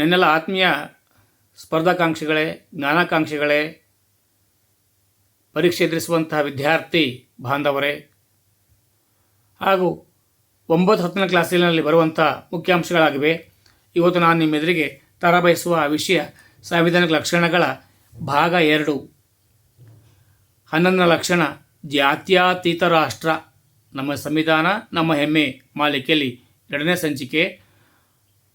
ನನ್ನೆಲ್ಲ ಆತ್ಮೀಯ ಸ್ಪರ್ಧಾಕಾಂಕ್ಷಿಗಳೇ, ಜ್ಞಾನಾಕಾಂಕ್ಷಿಗಳೇ, ಪರೀಕ್ಷೆ ಎದುರಿಸುವಂತಹ ವಿದ್ಯಾರ್ಥಿ ಬಾಂಧವರೇ. ಹಾಗೂ ಒಂಬತ್ತು ಹತ್ತನೇ ಕ್ಲಾಸಿನಲ್ಲಿ ಬರುವಂಥ ಮುಖ್ಯಾಂಶಗಳಾಗಿವೆ. ಇವತ್ತು ನಾನು ನಿಮ್ಮೆದುರಿಗೆ ತರಬಯಸುವ ವಿಷಯ ಸಾಂವಿಧಾನಿಕ ಲಕ್ಷಣಗಳ ಭಾಗ ಎರಡು. ಹನ್ನೊಂದನೇ ಲಕ್ಷಣ, ಜಾತ್ಯತೀತ ರಾಷ್ಟ್ರ. ನಮ್ಮ ಸಂವಿಧಾನ, ನಮ್ಮ ಹೆಮ್ಮೆ. ಮಾಲಿಕೆಯಲ್ಲಿ ಎರಡನೇ ಸಂಚಿಕೆ.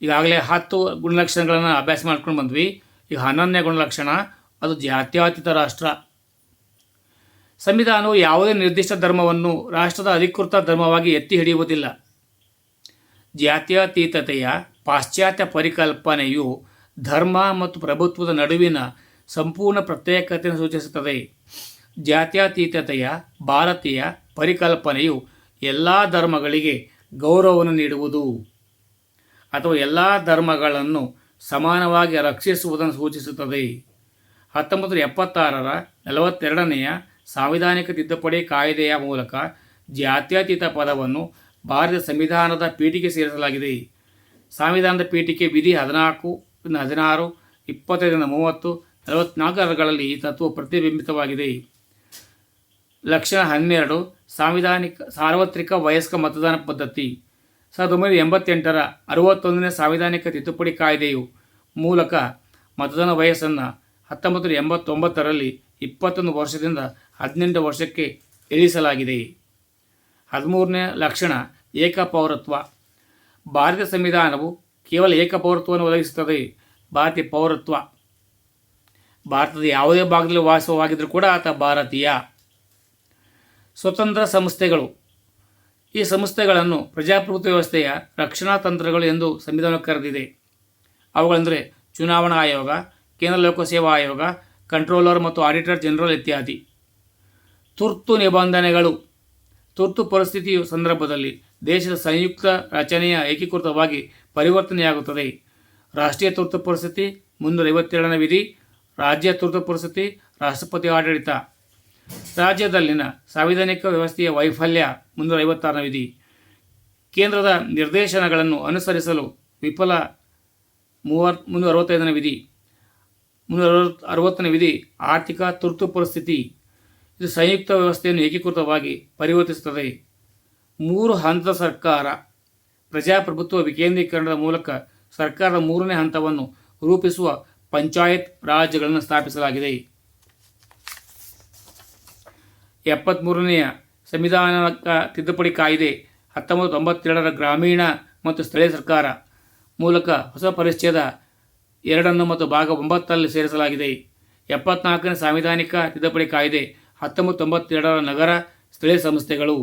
ಈಗಾಗಲೇ ಹತ್ತು ಗುಣಲಕ್ಷಣಗಳನ್ನು ಅಭ್ಯಾಸ ಮಾಡ್ಕೊಂಡು ಬಂದ್ವಿ. ಈಗ ಹನ್ನೊಂದನೇ ಗುಣಲಕ್ಷಣ, ಅದು ಜಾತ್ಯಾತೀತ ರಾಷ್ಟ್ರ. ಸಂವಿಧಾನವು ಯಾವುದೇ ನಿರ್ದಿಷ್ಟ ಧರ್ಮವನ್ನು ರಾಷ್ಟ್ರದ ಅಧಿಕೃತ ಧರ್ಮವಾಗಿ ಎತ್ತಿ ಹಿಡಿಯುವುದಿಲ್ಲ. ಜಾತ್ಯತೀತತೆಯ ಪಾಶ್ಚಾತ್ಯ ಪರಿಕಲ್ಪನೆಯು ಧರ್ಮ ಮತ್ತು ಪ್ರಭುತ್ವದ ನಡುವಿನ ಸಂಪೂರ್ಣ ಪ್ರತ್ಯೇಕತೆಯನ್ನು ಸೂಚಿಸುತ್ತದೆ. ಜಾತ್ಯತೀತತೆಯ ಭಾರತೀಯ ಪರಿಕಲ್ಪನೆಯು ಎಲ್ಲ ಧರ್ಮಗಳಿಗೆ ಗೌರವವನ್ನು ನೀಡುವುದು. ಅಥವಾ ಎಲ್ಲ ಧರ್ಮಗಳನ್ನು ಸಮಾನವಾಗಿ ರಕ್ಷಿಸುವುದನ್ನು ಸೂಚಿಸುತ್ತದೆ. ಹತ್ತೊಂಬತ್ತು ಎಪ್ಪತ್ತಾರರ ನಲವತ್ತೆರಡನೆಯ ಸಾಂವಿಧಾನಿಕ ತಿದ್ದುಪಡಿ ಕಾಯ್ದೆಯ ಮೂಲಕ ಜಾತ್ಯತೀತ ಪದವನ್ನು ಭಾರತ ಸಂವಿಧಾನದ ಪೀಠಿಗೆ ಸೇರಿಸಲಾಗಿದೆ. ಸಂವಿಧಾನದ ಪೀಠಿಕೆ ವಿಧಿ ಹದಿನಾಲ್ಕು ಹದಿನಾರು ಇಪ್ಪತ್ತೈದರಿಂದ ಮೂವತ್ತು ನಲವತ್ನಾಲ್ಕರಲ್ಲಿ ಈ ತತ್ವ ಪ್ರತಿಬಿಂಬಿತವಾಗಿದೆ. ಲಕ್ಷಣ ಹನ್ನೆರಡು, ಸಾಂವಿಧಾನಿಕ ಸಾರ್ವತ್ರಿಕ ವಯಸ್ಕ ಮತದಾನ ಪದ್ಧತಿ. ಸಾವಿರದ ಒಂಬೈನೂರ ಎಂಬತ್ತೆಂಟರ ಅರವತ್ತೊಂದನೇ ಸಾಂವಿಧಾನಿಕ ತಿದ್ದುಪಡಿ ಕಾಯ್ದೆಯು ಮೂಲಕ ಮತದಾನ ವಯಸ್ಸನ್ನು ಹತ್ತೊಂಬತ್ತು ನೂರ ಎಂಬತ್ತೊಂಬತ್ತರಲ್ಲಿ ಇಪ್ಪತ್ತೊಂದು ವರ್ಷದಿಂದ ಹದಿನೆಂಟು ವರ್ಷಕ್ಕೆ ಇಳಿಸಲಾಗಿದೆ. ಹದಿಮೂರನೇ ಲಕ್ಷಣ ಏಕಪೌರತ್ವ. ಭಾರತೀಯ ಸಂವಿಧಾನವು ಕೇವಲ ಏಕಪೌರತ್ವವನ್ನು ಒದಗಿಸುತ್ತದೆ, ಭಾರತೀಯ ಪೌರತ್ವ. ಭಾರತದ ಯಾವುದೇ ಭಾಗದಲ್ಲಿ ವಾಸವಾಗಿದ್ದರೂ ಕೂಡ ಆತ ಭಾರತೀಯ. ಸ್ವತಂತ್ರ ಸಂಸ್ಥೆಗಳು ಈ ಸಂಸ್ಥೆಗಳನ್ನು ಪ್ರಜಾಪ್ರಭುತ್ವ ವ್ಯವಸ್ಥೆಯ ರಕ್ಷಣಾ ತಂತ್ರಗಳು ಎಂದು ಸಂವಿಧಾನ ಕರೆದಿದೆ. ಅವುಗಳೆಂದರೆ ಚುನಾವಣಾ ಆಯೋಗ, ಕೇಂದ್ರ ಲೋಕಸೇವಾ ಆಯೋಗ, ಕಂಟ್ರೋಲರ್ ಮತ್ತು ಆಡಿಟರ್ ಜನರಲ್ ಇತ್ಯಾದಿ. ತುರ್ತು ನಿಬಂಧನೆಗಳು. ತುರ್ತು ಪರಿಸ್ಥಿತಿಯ ಸಂದರ್ಭದಲ್ಲಿ ದೇಶದ ಸಂಯುಕ್ತ ರಚನೆಯ ಏಕೀಕೃತವಾಗಿ ಪರಿವರ್ತನೆಯಾಗುತ್ತದೆ. ರಾಷ್ಟ್ರೀಯ ತುರ್ತು ಪರಿಸ್ಥಿತಿ ಮುನ್ನೂರ ಐವತ್ತೆರಡನೇ ವಿಧಿ, ರಾಜ್ಯ ತುರ್ತು ಪರಿಸ್ಥಿತಿ, ರಾಷ್ಟ್ರಪತಿ ಆಡಳಿತ. ರಾಜ್ಯದಲ್ಲಿನ ಸಾಂವಿಧಾನಿಕ ವ್ಯವಸ್ಥೆಯ ವೈಫಲ್ಯ ಮುನ್ನೂರ ಐವತ್ತಾರನೇ ವಿಧಿ. ಕೇಂದ್ರದ ನಿರ್ದೇಶನಗಳನ್ನು ಅನುಸರಿಸಲು ವಿಫಲ ಮೂವತ್ ಮುನ್ನೂರ ಅರವತ್ತೈದನೇ ವಿಧಿ. ಮುನ್ನೂರ ಅರವತ್ತು ಅರವತ್ತನೇ ವಿಧಿ ಆರ್ಥಿಕ ತುರ್ತು ಪರಿಸ್ಥಿತಿ. ಇದು ಸಂಯುಕ್ತ ವ್ಯವಸ್ಥೆಯನ್ನು ಏಕೀಕೃತವಾಗಿ ಪರಿವರ್ತಿಸುತ್ತದೆ. ಮೂರು ಹಂತದ ಸರ್ಕಾರ. ಪ್ರಜಾಪ್ರಭುತ್ವ ವಿಕೇಂದ್ರೀಕರಣದ ಮೂಲಕ ಸರ್ಕಾರದ ಮೂರನೇ ಹಂತವನ್ನು ರೂಪಿಸುವ ಪಂಚಾಯತ್ ರಾಜ್ಯಗಳನ್ನು ಸ್ಥಾಪಿಸಲಾಗಿದೆ. ಎಪ್ಪತ್ತ್ಮೂರನೆಯ ಸಂವಿಧಾನ ತಿದ್ದುಪಡಿ ಕಾಯ್ದೆ ಹತ್ತೊಂಬತ್ತು ತೊಂಬತ್ತೆರಡರ ಗ್ರಾಮೀಣ ಮತ್ತು ಸ್ಥಳೀಯ ಸರ್ಕಾರ ಮೂಲಕ ಹೊಸ ಪರಿಚ್ಛೇದ ಎರಡನ್ನು ಮತ್ತು ಭಾಗ ಒಂಬತ್ತರಲ್ಲಿ ಸೇರಿಸಲಾಗಿದೆ. ಎಪ್ಪತ್ನಾಲ್ಕನೇ ಸಾಂವಿಧಾನಿಕ ತಿದ್ದುಪಡಿ ಕಾಯ್ದೆ ಹತ್ತೊಂಬತ್ತು ತೊಂಬತ್ತೆರಡರ ನಗರ ಸ್ಥಳೀಯ ಸಂಸ್ಥೆಗಳು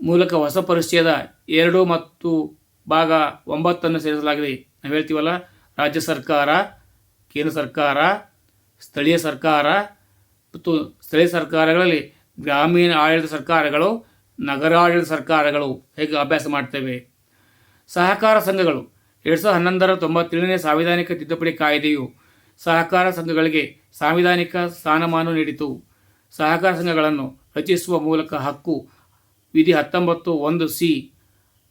ಮೂಲಕ ಹೊಸ ಪರಿಚ್ಛೇದ ಎರಡು ಮತ್ತು ಭಾಗ ಒಂಬತ್ತನ್ನು ಸೇರಿಸಲಾಗಿದೆ. ನಾವು ಹೇಳ್ತೀವಲ್ಲ, ರಾಜ್ಯ ಸರ್ಕಾರ, ಕೇಂದ್ರ ಸರ್ಕಾರ, ಸ್ಥಳೀಯ ಸರ್ಕಾರ ಮತ್ತು ಸ್ಥಳೀಯ ಸರ್ಕಾರಗಳಲ್ಲಿ ಗ್ರಾಮೀಣ ಆಡಳಿತ ಸರ್ಕಾರಗಳು, ನಗರಾಡಳಿತ ಸರ್ಕಾರಗಳು ಹೇಗೆ ಅಭ್ಯಾಸ ಮಾಡ್ತೇವೆ? ಸಹಕಾರ ಸಂಘಗಳು, ಎರಡು ಸಾವಿರದ ಹನ್ನೊಂದರ ತೊಂಬತ್ತೇಳನೇ ಸಾಂವಿಧಾನಿಕ ತಿದ್ದುಪಡಿ ಕಾಯ್ದೆಯು ಸಹಕಾರ ಸಂಘಗಳಿಗೆ ಸಾಂವಿಧಾನಿಕ ಸ್ಥಾನಮಾನ ನೀಡಿತು. ಸಹಕಾರ ಸಂಘಗಳನ್ನು ರಚಿಸುವ ಮೂಲಕ ಹಕ್ಕು, ವಿಧಿ ಹತ್ತೊಂಬತ್ತು ಒಂದು ಸಿ,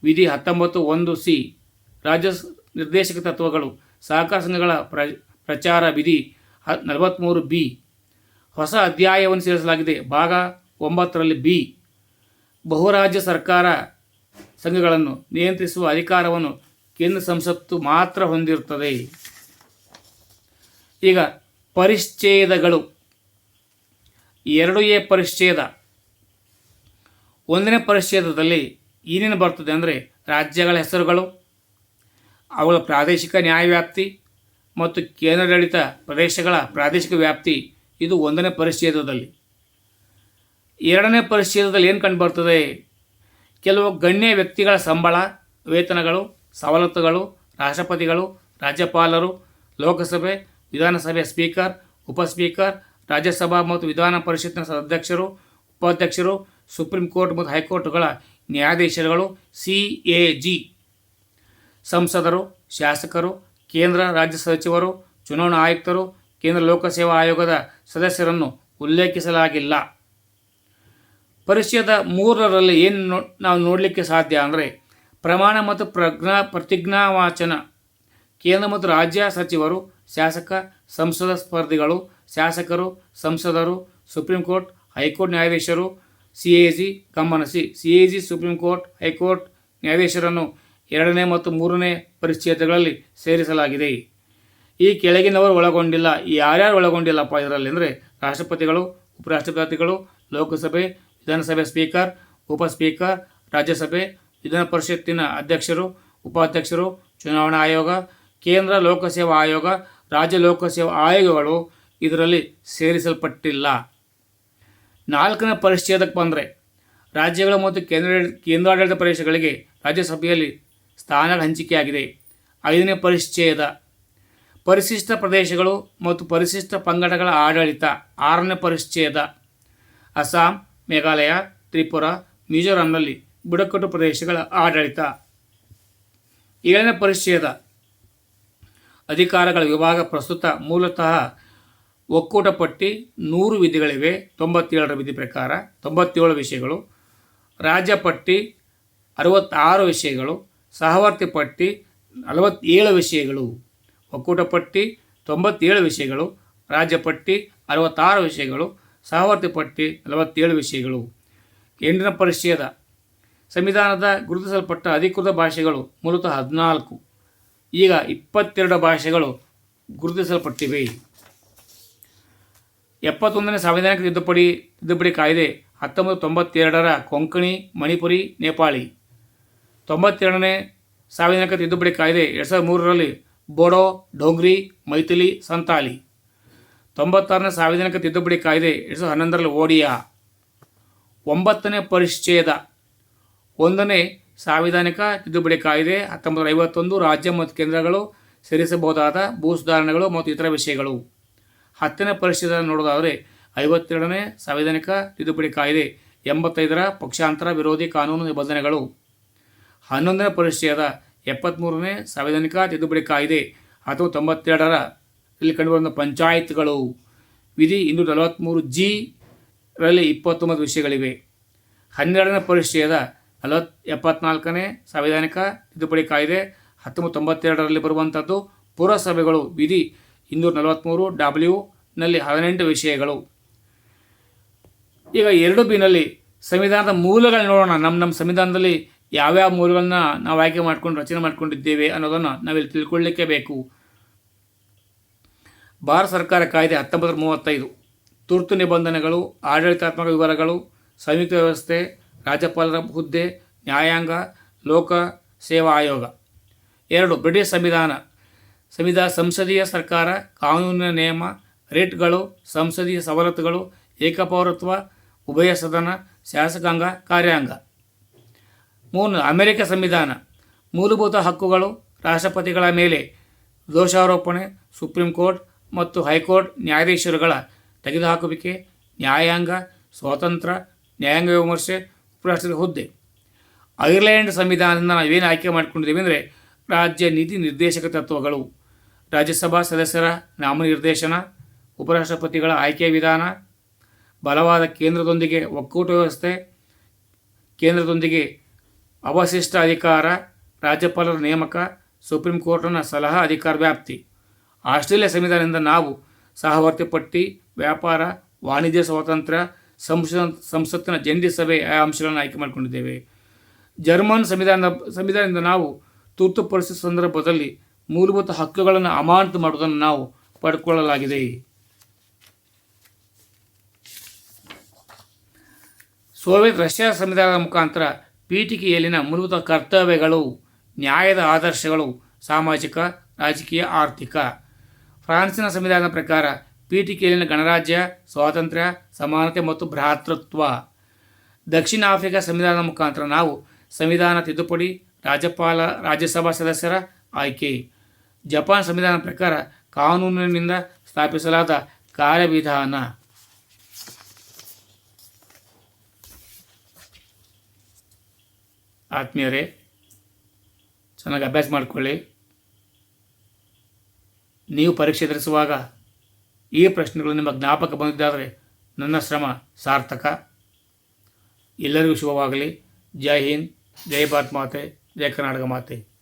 ವಿಧಿ ಹತ್ತೊಂಬತ್ತು ಒಂದು ಸಿ, ರಾಜ್ಯ ನಿರ್ದೇಶಕ ತತ್ವಗಳು, ಸಹಕಾರ ಸಂಘಗಳ ಪ್ರ, ಪ್ರಚಾರ ವಿಧಿ ಹ ನಲವತ್ತ್ಮೂರು ಬಿ ಹೊಸ ಅಧ್ಯಾಯವನ್ನು ಸೇರಿಸಲಾಗಿದೆ. ಭಾಗ ಒಂಬತ್ತರಲ್ಲಿ ಬಿ. ಬಹುರಾಜ್ಯ ಸರ್ಕಾರ ಸಂಘಗಳನ್ನು ನಿಯಂತ್ರಿಸುವ ಅಧಿಕಾರವನ್ನು ಕೇಂದ್ರ ಸಂಸತ್ತು ಮಾತ್ರ ಹೊಂದಿರುತ್ತದೆ. ಈಗ ಪರಿಚ್ಛೇದಗಳು. ಎರಡು ಎ ಪರಿಚ್ಛೇದ. ಒಂದನೇ ಪರಿಚ್ಛೇದದಲ್ಲಿ ಏನೇನು ಬರ್ತದೆ ಅಂದರೆ ರಾಜ್ಯಗಳ ಹೆಸರುಗಳು, ಅವುಗಳ ಪ್ರಾದೇಶಿಕ ನ್ಯಾಯವ್ಯಾಪ್ತಿ ಮತ್ತು ಕೇಂದ್ರಾಡಳಿತ ಪ್ರದೇಶಗಳ ಪ್ರಾದೇಶಿಕ ವ್ಯಾಪ್ತಿ. ಇದು ಒಂದನೇ ಪರಿಚ್ಛೇದದಲ್ಲಿ. ಎರಡನೇ ಪರಿಚ್ಛೇದದಲ್ಲಿ ಏನು ಕಂಡುಬರ್ತದೆ? ಕೆಲವು ಗಣ್ಯ ವ್ಯಕ್ತಿಗಳ ಸಂಬಳ, ವೇತನಗಳು, ಸವಲತ್ತುಗಳು, ರಾಷ್ಟ್ರಪತಿಗಳು, ರಾಜ್ಯಪಾಲರು, ಲೋಕಸಭೆ, ವಿಧಾನಸಭೆ ಸ್ಪೀಕರ್, ಉಪಸ್ಪೀಕರ್, ರಾಜ್ಯಸಭಾ ಮತ್ತು ವಿಧಾನ ಪರಿಷತ್ನ ಅಧ್ಯಕ್ಷರು ಉಪಾಧ್ಯಕ್ಷರು, ಸುಪ್ರೀಂ ಕೋರ್ಟ್ ಮತ್ತು ಹೈಕೋರ್ಟ್ಗಳ ನ್ಯಾಯಾಧೀಶರುಗಳು, ಸಿ ಎ ಜಿ. ಸಂಸದರು, ಶಾಸಕರು, ಕೇಂದ್ರ ರಾಜ್ಯ ಸಚಿವರು, ಚುನಾವಣಾ ಆಯುಕ್ತರು ಕೇಂದ್ರ ಲೋಕಸೇವಾ ಆಯೋಗದ ಸದಸ್ಯರನ್ನು ಉಲ್ಲೇಖಿಸಲಾಗಿಲ್ಲ. ಪರಿಚಯದ ಮೂರರಲ್ಲಿ ಏನು ನೋ, ನಾವು ನೋಡಲಿಕ್ಕೆ ಸಾಧ್ಯ ಅಂದರೆ ಪ್ರಮಾಣ ಮತ್ತು ಪ್ರಜ್ಞಾ, ಪ್ರತಿಜ್ಞಾವಾಚನ. ಕೇಂದ್ರ ಮತ್ತು ರಾಜ್ಯ ಸಚಿವರು, ಶಾಸಕ, ಸಂಸದ ಸ್ಪರ್ಧಿಗಳು, ಶಾಸಕರು, ಸಂಸದರು, ಸುಪ್ರೀಂ ಕೋರ್ಟ್, ಹೈಕೋರ್ಟ್ ನ್ಯಾಯಾಧೀಶರು, ಸಿ ಎ ಜಿ ಗಮನಿಸಿ. C A G, supreme court, high court ನ್ಯಾಯಾಧೀಶರನ್ನು ಎರಡನೇ ಮತ್ತು ಮೂರನೇ ಪರಿಚ್ಛೇದಗಳಲ್ಲಿ ಸೇರಿಸಲಾಗಿದೆ. ಈ ಕೆಳಗಿನವರು ಒಳಗೊಂಡಿಲ್ಲ ಯಾರ್ಯಾರು ಒಳಗೊಂಡಿಲ್ಲಪ್ಪ ಇದರಲ್ಲಿ ಅಂದರೆ ರಾಷ್ಟ್ರಪತಿಗಳು, ಉಪರಾಷ್ಟ್ರಪತಿಗಳು, ಲೋಕಸಭೆ, ವಿಧಾನಸಭೆ ಸ್ಪೀಕರ್, ಉಪ ಸ್ಪೀಕರ್, ರಾಜ್ಯಸಭೆ, ವಿಧಾನ ಪರಿಷತ್ತಿನ ಅಧ್ಯಕ್ಷರು, ಉಪಾಧ್ಯಕ್ಷರು, ಚುನಾವಣಾ ಆಯೋಗ, ಕೇಂದ್ರ ಲೋಕಸೇವಾ ಆಯೋಗ, ರಾಜ್ಯ ಲೋಕಸೇವಾ ಆಯೋಗಗಳು ಇದರಲ್ಲಿ ಸೇರಿಸಲ್ಪಟ್ಟಿಲ್ಲ. ನಾಲ್ಕನೇ ಪರಿಚ್ಛೇದಕ್ಕೆ ಬಂದರೆ ರಾಜ್ಯಗಳು ಮತ್ತು ಕೇಂದ್ರ ಕೇಂದ್ರಾಡಳಿತ ಪ್ರದೇಶಗಳಿಗೆ ರಾಜ್ಯಸಭೆಯಲ್ಲಿ ಸ್ಥಾನಗಳ ಹಂಚಿಕೆಯಾಗಿದೆ. ಐದನೇ ಪರಿಚ್ಛೇದ ಪರಿಶಿಷ್ಟ ಪ್ರದೇಶಗಳು ಮತ್ತು ಪರಿಶಿಷ್ಟ ಪಂಗಡಗಳ ಆಡಳಿತ ಆರನೇ ಪರಿಚ್ಛೇದ. ಅಸ್ಸಾಂ, ಮೇಘಾಲಯ, ತ್ರಿಪುರ, ಮಿಜೋರಾಂನಲ್ಲಿ ಬುಡಕಟ್ಟು ಪ್ರದೇಶಗಳ ಆಡಳಿತ. ಏಳನೇ ಪರಿಚ್ಛೇದ. ಅಧಿಕಾರಗಳ ವಿಭಾಗ ಪ್ರಸ್ತುತ ಮೂಲತಃ ಒಕ್ಕೂಟ ಪಟ್ಟಿ ನೂರು ವಿಧಿಗಳಿವೆ, ತೊಂಬತ್ತೇಳರ ವಿಧಿ ಪ್ರಕಾರ, ತೊಂಬತ್ತೇಳು ವಿಷಯಗಳು. ರಾಜ್ಯ ಪಟ್ಟಿ ಅರವತ್ತಾರು ವಿಷಯಗಳು, ಸಹವರ್ತಿ ಪಟ್ಟಿ ನಲವತ್ತೇಳು ವಿಷಯಗಳು. ಒಕ್ಕೂಟ ಪಟ್ಟಿ ತೊಂಬತ್ತೇಳು ವಿಷಯಗಳು ರಾಜ್ಯ ಪಟ್ಟಿ ಅರವತ್ತಾರು ವಿಷಯಗಳು ಸಹವರ್ತಿ ಪಟ್ಟಿ ನಲವತ್ತೇಳು ವಿಷಯಗಳು. ಕೇಂದ್ರ ಪರಿಷಯದ ಸಂವಿಧಾನದ ಗುರುತಿಸಲ್ಪಟ್ಟ ಅಧಿಕೃತ ಭಾಷೆಗಳು ಮೂಲತಃ ಹದಿನಾಲ್ಕು. ಈಗ ಇಪ್ಪತ್ತೆರಡು ಭಾಷೆಗಳು ಗುರುತಿಸಲ್ಪಟ್ಟಿವೆ. ಎಪ್ಪತ್ತೊಂದನೇ ಸಾಂವಿಧಾನಿಕ ತಿದ್ದುಪಡಿ ತಿದ್ದುಪಡಿ ಕಾಯ್ದೆ, ಹತ್ತೊಂಬತ್ತು ತೊಂಬತ್ತೆರಡರ ಕೊಂಕಣಿ, ಮಣಿಪುರಿ, ನೇಪಾಳಿ. ತೊಂಬತ್ತೆರಡನೇ ಸಾಂವಿಧಾನಿಕ ತಿದ್ದುಪಡಿ ಕಾಯ್ದೆ ಎರಡು ಸಾವಿರದ ಮೂರರಲ್ಲಿ ಬೋಡೋ, ಡೋಂಗ್ರಿ, ಮೈಥಿಲಿ, ಸಂತಾಲಿ. ತೊಂಬತ್ತಾರನೇ ಸಾಂವಿಧಾನಿಕ ತಿದ್ದುಪಡಿ ಕಾಯ್ದೆ ಎರಡು ಸಾವಿರದ ಹನ್ನೊಂದರಲ್ಲಿ ಓಡಿಯಾ. ಒಂಬತ್ತನೇ ಪರಿಚ್ಛೇದ. ಒಂದನೇ ಸಾಂವಿಧಾನಿಕ ತಿದ್ದುಪಡಿ ಕಾಯ್ದೆ ಹತ್ತೊಂಬತ್ತು ಐವತ್ತೊಂದು ರಾಜ್ಯ ಮತ್ತು ಕೇಂದ್ರಗಳು ಸೇರಿಸಬಹುದಾದ ಭೂ ಸುಧಾರಣೆಗಳು ಮತ್ತು ಇತರ ವಿಷಯಗಳು. ಹತ್ತನೇ ಪರಿಚ್ಛೇದ ನೋಡೋದಾದರೆ ಐವತ್ತೆರಡನೇ ಸಾಂವಿಧಾನಿಕ ತಿದ್ದುಪಡಿ ಕಾಯ್ದೆ ಎಂಬತ್ತೈದರ ಪಕ್ಷಾಂತರ ವಿರೋಧಿ ಕಾನೂನು ನಿಬಂಧನೆಗಳು. ಹನ್ನೊಂದನೇ ಪರಿಚ್ಛೇದ ಎಪ್ಪತ್ತ್ಮೂರನೇ ಸಾಂವಿಧಾನಿಕ ತಿದ್ದುಪಡಿ ಕಾಯ್ದೆ ಅಥವಾ ತೊಂಬತ್ತೆರಡರ ಇಲ್ಲಿ ಕಂಡುಬರುವ ಪಂಚಾಯತ್ಗಳು. ವಿಧಿ ಇನ್ನೂರ ನಲವತ್ತ್ಮೂರು ಜಿ ರಲ್ಲಿ ಇಪ್ಪತ್ತೊಂಬತ್ತು ವಿಷಯಗಳಿವೆ. ಹನ್ನೆರಡನೇ ಪರಿಷ್ಠೆಯದ ನಲವತ್ ಎಪ್ಪತ್ನಾಲ್ಕನೇ ಸಾಂವಿಧಾನಿಕ ತಿದ್ದುಪಡಿ ಕಾಯ್ದೆ ಹತ್ತೊಂಬತ್ತು ತೊಂಬತ್ತೆರಡರಲ್ಲಿ ಬರುವಂಥದ್ದು ಪುರಸಭೆಗಳು ವಿಧಿ ಇನ್ನೂರ ನಲವತ್ತ್ಮೂರು ಡಬ್ಲ್ಯೂ ನಲ್ಲಿ ಹದಿನೆಂಟು ವಿಷಯಗಳು. ಈಗ ಎರಡು ಬಿನಲ್ಲಿ ಸಂವಿಧಾನದ ಮೂಲಗಳನ್ನ ನೋಡೋಣ. ನಮ್ಮ ನಮ್ಮ ಸಂವಿಧಾನದಲ್ಲಿ ಯಾವ್ಯಾವ ಮೂಲಗಳನ್ನ ನಾವು ಆಯ್ಕೆ ಮಾಡ್ಕೊಂಡು ರಚನೆ ಮಾಡ್ಕೊಂಡಿದ್ದೇವೆ ಅನ್ನೋದನ್ನು ನಾವಿಲ್ಲಿ ತಿಳ್ಕೊಳ್ಳಿಕ್ಕೆ ಬೇಕು. ಭಾರತ ಸರ್ಕಾರ ಕಾಯ್ದೆ ಹತ್ತೊಂಬತ್ತು ಮೂವತ್ತೈದು. ತುರ್ತು ನಿಬಂಧನೆಗಳು, ಆಡಳಿತಾತ್ಮಕ ವಿವರಗಳು, ಸಂಯುಕ್ತ ವ್ಯವಸ್ಥೆ, ರಾಜ್ಯಪಾಲರ ಹುದ್ದೆ, ನ್ಯಾಯಾಂಗ, ಲೋಕ ಸೇವಾ ಆಯೋಗ. ಎರಡು, ಬ್ರಿಟಿಷ್ ಸಂವಿಧಾನ. ಸಂವಿಧಾನ ಸಂಸದೀಯ ಸರ್ಕಾರ, ಕಾನೂನಿನ ನಿಯಮ, ರೇಟ್ಗಳು, ಸಂಸದೀಯ ಸವಲತ್ತುಗಳು, ಏಕಪೌರತ್ವ, ಉಭಯ ಸದನ, ಶಾಸಕಾಂಗ, ಕಾರ್ಯಾಂಗ. ಮೂರು ಅಮೆರಿಕ ಸಂವಿಧಾನ. ಮೂಲಭೂತ ಹಕ್ಕುಗಳು ರಾಷ್ಟ್ರಪತಿಗಳ ಮೇಲೆ ದೋಷಾರೋಪಣೆ, ಸುಪ್ರೀಂ ಕೋರ್ಟ್ ಮತ್ತು ಹೈಕೋರ್ಟ್ ನ್ಯಾಯಾಧೀಶರುಗಳ ತೆಗೆದುಹಾಕುವಿಕೆ, ನ್ಯಾಯಾಂಗ ಸ್ವಾತಂತ್ರ್ಯ ನ್ಯಾಯಾಂಗ ವಿಮರ್ಶೆ, ಉಪರಾಷ್ಟ್ರಪತಿ ಹುದ್ದೆ. ಐರ್ಲೆಂಡ್ ಸಂವಿಧಾನದಿಂದ ನಾವೇನು ಆಯ್ಕೆ ಮಾಡಿಕೊಂಡಿದ್ದೀವಿ ಅಂದರೆ ರಾಜ್ಯ ನೀತಿ ನಿರ್ದೇಶಕ ತತ್ವಗಳು. ರಾಜ್ಯಸಭಾ ಸದಸ್ಯರ ನಾಮನಿರ್ದೇಶನ, ಉಪರಾಷ್ಟ್ರಪತಿಗಳ ಆಯ್ಕೆ ವಿಧಾನ, ಬಲವಾದ ಕೇಂದ್ರದೊಂದಿಗೆ ಒಕ್ಕೂಟ ವ್ಯವಸ್ಥೆ, ಕೇಂದ್ರದೊಂದಿಗೆ ಅವಶಿಷ್ಟ ಅಧಿಕಾರ ರಾಜ್ಯಪಾಲರ ನೇಮಕ, ಸುಪ್ರೀಂ ಕೋರ್ಟ್ನ ಸಲಹಾ ಅಧಿಕಾರ ವ್ಯಾಪ್ತಿ. ಆಸ್ಟ್ರೇಲಿಯಾ ಸಂವಿಧಾನದಿಂದ ನಾವು ಸಹವರ್ತಿ ಪಟ್ಟಿ ವ್ಯಾಪಾರ, ವಾಣಿಜ್ಯ ಸ್ವಾತಂತ್ರ್ಯ ಸಂಸತ್ ಸಂಸತ್ತಿನ ಜಂಟಿ ಸಭೆ ಅಂಶಗಳನ್ನು ಆಯ್ಕೆ ಮಾಡಿಕೊಂಡಿದ್ದೇವೆ. ಜರ್ಮನ್ ಸಂವಿಧಾನದ, ಸಂವಿಧಾನದಿಂದ ನಾವು ತುರ್ತು ಪರಿಸ್ಥಿತಿ ಸಂದರ್ಭದಲ್ಲಿ ಮೂಲಭೂತ ಹಕ್ಕುಗಳನ್ನು ಅಮಾನತು ಮಾಡುವುದನ್ನು ನಾವು ಪಡ್ಕೊಳ್ಳಲಾಗಿದೆ ಸೋವಿಯತ್ ರಷ್ಯಾ ಸಂವಿಧಾನದ ಮುಖಾಂತರ ಪೀಠಿಕೆಯಲ್ಲಿನ ಮೂಲಭೂತ ಕರ್ತವ್ಯಗಳು, ನ್ಯಾಯದ ಆದರ್ಶಗಳು, ಸಾಮಾಜಿಕ, ರಾಜಕೀಯ, ಆರ್ಥಿಕ. ಫ್ರಾನ್ಸಿನ ಸಂವಿಧಾನದ ಪ್ರಕಾರ ಪೀಠಿಕೆಯಲ್ಲಿನ ಗಣರಾಜ್ಯ, ಸ್ವಾತಂತ್ರ್ಯ, ಸಮಾನತೆ ಮತ್ತು ಭ್ರಾತೃತ್ವ. ದಕ್ಷಿಣ ಆಫ್ರಿಕಾ ಸಂವಿಧಾನದ ಮುಖಾಂತರ ನಾವು ಸಂವಿಧಾನ ತಿದ್ದುಪಡಿ, ರಾಜ್ಯಪಾಲ, ರಾಜ್ಯಸಭಾ ಸದಸ್ಯರ ಆಯ್ಕೆ. ಜಪಾನ್ ಸಂವಿಧಾನ ಪ್ರಕಾರ ಕಾನೂನಿನಿಂದ ಸ್ಥಾಪಿಸಲಾದ ಕಾರ್ಯವಿಧಾನ. ಆತ್ಮೀಯರೇ, ಚೆನ್ನಾಗಿ ಅಭ್ಯಾಸ ಮಾಡಿಕೊಳ್ಳಿ. ನೀವು ಪರೀಕ್ಷೆ ಎದುರಿಸುವಾಗ ಈ ಪ್ರಶ್ನೆಗಳು ನಿಮ್ಮ ಜ್ಞಾಪಕ ಬಂದಿದ್ದಾದರೆ ನನ್ನ ಶ್ರಮ ಸಾರ್ಥಕ. ಎಲ್ಲರಿಗೂ ಶುಭವಾಗಲಿ. ಜೈ ಹಿಂದ್, ಜೈ ಭಾರತ್ ಮಾತೆ, ಜೈ ಕರ್ನಾಟಕ ಮಾತೆ.